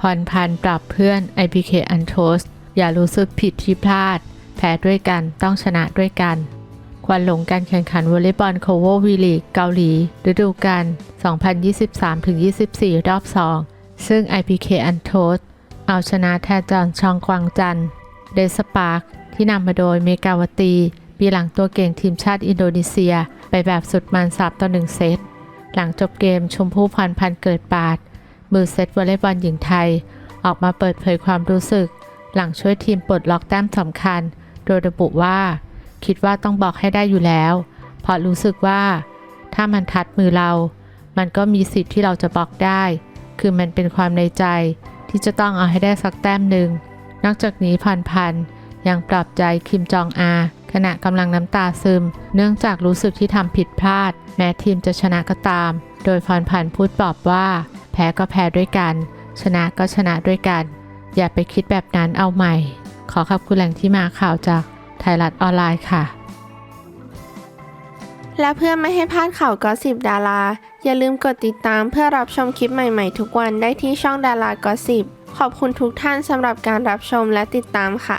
พรพันปรับเพื่อน IPK u n t o s อย่ารู้สึกผิดที่พลาด แพ้ด้วยกันต้องชนะด้วยกัน ควันหลงการแข่งขันวอลเลย์บอลโคโวอร์วีลีกเกาหลี ฤดูกาล 2023-24 รอบ 2 ซึ่ง IPK u n t o s เอาชนะแทจอนชองกวางจันเดสปาร์กที่นำมาโดยเมกาวตี ปีหลังตัวเก่งทีมชาติอินโดนีเซีย ไปแบบสุดมันสับต่อหนึ่งเซต หลังจบเกมชมพู่พรพันเกิดปาด มือเซตวอลเลย์บอลหญิงไทย ออกมาเปิดเผยความรู้สึก หลังช่วยทีมปลดล็อกแต้มสำคัญ โดยระบุว่า คิดว่าต้องบอกให้ได้อยู่แล้ว เพราะรู้สึกว่า ถ้ามันทัดมือเรา มันก็มีสิทธิ์ที่เราจะบอกได้ คือมันเป็นความในใจ ที่จะต้องเอาให้ได้สักแต้มหนึ่งนอกจากนี้พันพันยังปลอบใจคิมจองอา ขณะกำลังน้ำตาซึม เนื่องจากรู้สึกที่ทำผิดพลาด แม้ทีมจะชนะก็ตาม โดยพันพันพูดปลอบว่า พ้ก็แพ้ด้วยกัน ชนะก็ชนะด้วยกัน อย่าไปคิดแบบนั้นเอาใหม่ ขอขอบคุณแหล่งที่มาข่าวจากไทยรัฐออนไลน์ค่ะ และเพื่อไม่ให้พลาดข่าวก็สิบดารา อย่าลืมกดติดตามเพื่อรับชมคลิปใหม่ๆ ทุกวันได้ที่ช่องดารากอสิบขอบคุณทุกท่านสำหรับการรับชมและติดตามค่ะ